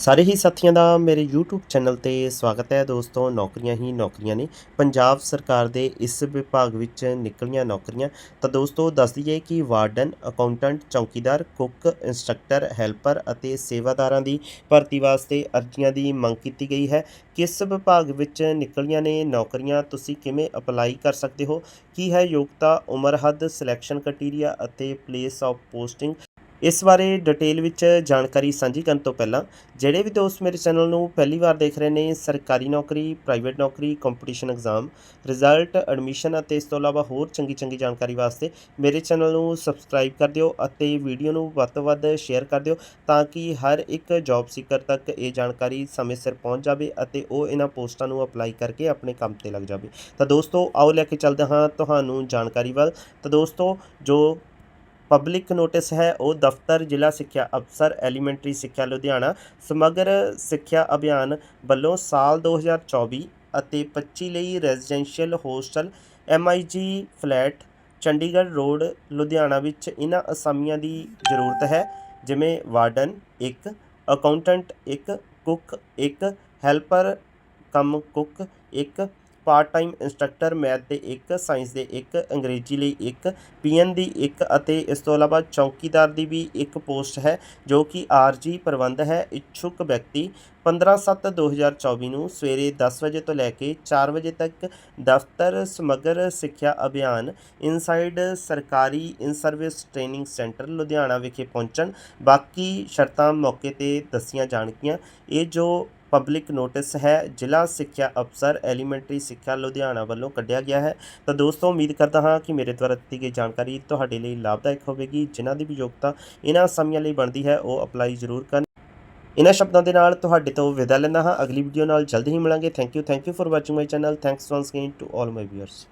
ਸਾਰੇ ਹੀ ਸਾਥੀਆਂ ਦਾ ਮੇਰੇ YouTube ਚੈਨਲ ਤੇ ਸਵਾਗਤ ਹੈ। ਦੋਸਤੋ, ਨੌਕਰੀਆਂ ਹੀ ਨੌਕਰੀਆਂ ਨੇ। ਪੰਜਾਬ ਸਰਕਾਰ ਦੇ ਇਸ ਵਿਭਾਗ ਵਿੱਚ ਨਿਕਲੀਆਂ ਨੌਕਰੀਆਂ। ਤਾਂ ਦੋਸਤੋ, ਦੱਸ ਦਈਏ ਕਿ ਵਾਰਡਨ ਅਕਾਊਂਟੈਂਟ, ਚੌਕੀਦਾਰ, ਕੁੱਕ, ਇੰਸਟ੍ਰਕਟਰ, ਹੈਲਪਰ ਅਤੇ ਸੇਵਾਦਾਰਾਂ ਦੀ ਭਰਤੀ ਵਾਸਤੇ ਅਰਜ਼ੀਆਂ ਦੀ ਮੰਗ ਕੀਤੀ ਗਈ ਹੈ। ਕਿਸ ਵਿਭਾਗ ਵਿੱਚ ਨਿਕਲੀਆਂ ਨੇ ਨੌਕਰੀਆਂ, ਤੁਸੀਂ ਕਿਵੇਂ ਅਪਲਾਈ ਕਰ ਸਕਦੇ ਹੋ? ਕੀ ਹੈ ਯੋਗਤਾ, ਉਮਰ ਹੱਦ, ਸਿਲੈਕਸ਼ਨ ਕ੍ਰਾਈਟੇਰੀਆ ਅਤੇ ਪਲੇਸ ਆਫ ਪੋਸਟਿੰਗ? ਇਸ ਬਾਰੇ ਡਿਟੇਲ ਵਿੱਚ ਜਾਣਕਾਰੀ ਸਾਂਝੀ ਕਰਨ ਤੋਂ ਪਹਿਲਾਂ, ਜਿਹੜੇ ਵੀ ਦੋਸਤ ਮੇਰੇ ਚੈਨਲ ਨੂੰ ਪਹਿਲੀ ਵਾਰ ਦੇਖ ਰਹੇ ਨੇ, ਸਰਕਾਰੀ ਨੌਕਰੀ, ਪ੍ਰਾਈਵੇਟ ਨੌਕਰੀ ਕੰਪੀਟੀਸ਼ਨ ਐਗਜ਼ਾਮ ਰਿਜ਼ਲਟ ਐਡਮਿਸ਼ਨ ਅਤੇ ਇਸ ਤੋਂ ਇਲਾਵਾ ਹੋਰ ਚੰਗੀ ਚੰਗੀ ਜਾਣਕਾਰੀ ਵਾਸਤੇ ਮੇਰੇ ਚੈਨਲ ਨੂੰ ਸਬਸਕ੍ਰਾਈਬ ਕਰ ਦਿਓ ਅਤੇ ਵੀਡੀਓ ਨੂੰ ਵੱਧ ਤੋਂ ਵੱਧ ਸ਼ੇਅਰ ਕਰ ਦਿਓ ਤਾਂ ਕਿ ਹਰ ਇੱਕ ਜੌਬ ਸੀਕਰ ਤੱਕ ਇਹ ਜਾਣਕਾਰੀ ਸਮੇਂ ਸਿਰ ਪਹੁੰਚ ਜਾਵੇ ਅਤੇ ਉਹ ਇਹਨਾਂ ਪੋਸਟਾਂ ਨੂੰ ਅਪਲਾਈ ਕਰਕੇ ਆਪਣੇ ਕੰਮ ਤੇ ਲੱਗ ਜਾਵੇ। ਤਾਂ ਦੋਸਤੋ, ਆਓ ਲੈ ਕੇ ਚੱਲਦੇ ਹਾਂ ਤੁਹਾਨੂੰ ਜਾਣਕਾਰੀ ਵੱਲ। ਤਾਂ ਦੋਸਤੋ, ਜੋ ਪਬਲਿਕ ਨੋਟਿਸ ਹੈ, ਉਹ ਦਫ਼ਤਰ, ਜ਼ਿਲ੍ਹਾ ਸਿੱਖਿਆ ਅਫਸਰ, ਐਲੀਮੈਂਟਰੀ ਸਿੱਖਿਆ ਲੁਧਿਆਣਾ, ਸਮਗਰ ਸਿੱਖਿਆ ਅਭਿਆਨ ਵੱਲੋਂ ਸਾਲ 2024 ਅਤੇ 25 ਲਈ residential hostel MIG flat, Chandigarh road, Ludhiana ਵਿੱਚ ਇਹਨਾਂ ਅਸਾਮੀਆਂ ਦੀ ਜ਼ਰੂਰਤ ਹੈ, ਜਿਵੇਂ warden 1 accountant 1 cook 1 helper cum cook 1 part time instructor math ਦੇ ਇੱਕ, ਸਾਇੰਸ ਦੇ ਇੱਕ, ਅੰਗਰੇਜ਼ੀ ਲਈ 1 ਪੀਐਨ ਦੀ ਇੱਕ ਅਤੇ ਇਸ ਤੋਂ ਇਲਾਵਾ ਚੌਕੀਦਾਰ ਦੀ ਵੀ ਇੱਕ ਪੋਸਟ ਹੈ ਜੋ ਕਿ ਆਰਜੀ ਪ੍ਰਬੰਧ ਹੈ, ਇੱਛੁਕ ਵਿਅਕਤੀ 15/7/2024 ਨੂੰ ਸਵੇਰੇ 10 ਵਜੇ ਤੋਂ ਲੈ ਕੇ 4 ਵਜੇ ਤੱਕ ਦਫ਼ਤਰ ਸਮਗਰ ਸਿੱਖਿਆ ਅਭਿਆਨ ਇਨਸਾਈਡ ਸਰਕਾਰੀ in service training centre Ludhiana ਵਿਖੇ ਪਹੁੰਚਣ। ਬਾਕੀ ਸ਼ਰਤਾਂ ਮੌਕੇ ਤੇ ਦੱਸੀਆਂ ਜਾਣਗੀਆਂ। ਇਹ ਜੋ ਪਬਲਿਕ ਨੋਟਿਸ ਹੈ, ਜ਼ਿਲ੍ਹਾ ਸਿੱਖਿਆ ਅਫਸਰ ਐਲੀਮੈਂਟਰੀ ਸਿੱਖਿਆ ਲੁਧਿਆਣਾ ਵੱਲੋਂ ਕੱਢਿਆ ਗਿਆ ਹੈ। ਤਾਂ ਦੋਸਤੋ, ਉਮੀਦ ਕਰਦਾ ਹਾਂ ਕਿ ਮੇਰੇ ਦੁਆਰਾ ਦਿੱਤੀ ਗਈ ਜਾਣਕਾਰੀ ਤੁਹਾਡੇ ਲਈ ਲਾਭਦਾਇਕ ਹੋਵੇਗੀ। ਜਿਨ੍ਹਾਂ ਦੀ ਵੀ ਯੋਗਤਾ ਇਹਨਾਂ ਸਮਿਆਂ ਲਈ ਬਣਦੀ ਹੈ, ਉਹ ਅਪਲਾਈ ਜ਼ਰੂਰ ਕਰਨ। ਇਹਨਾਂ ਸ਼ਬਦਾਂ ਦੇ ਨਾਲ ਤੁਹਾਡੇ ਤੋਂ ਵਿਦਾ ਲੈਂਦਾ ਹਾਂ। ਅਗਲੀ ਵੀਡੀਓ ਨਾਲ ਜਲਦੀ ਹੀ ਮਿਲਾਂਗੇ। Thank you thank you for watching my channel thanks once again to all my viewers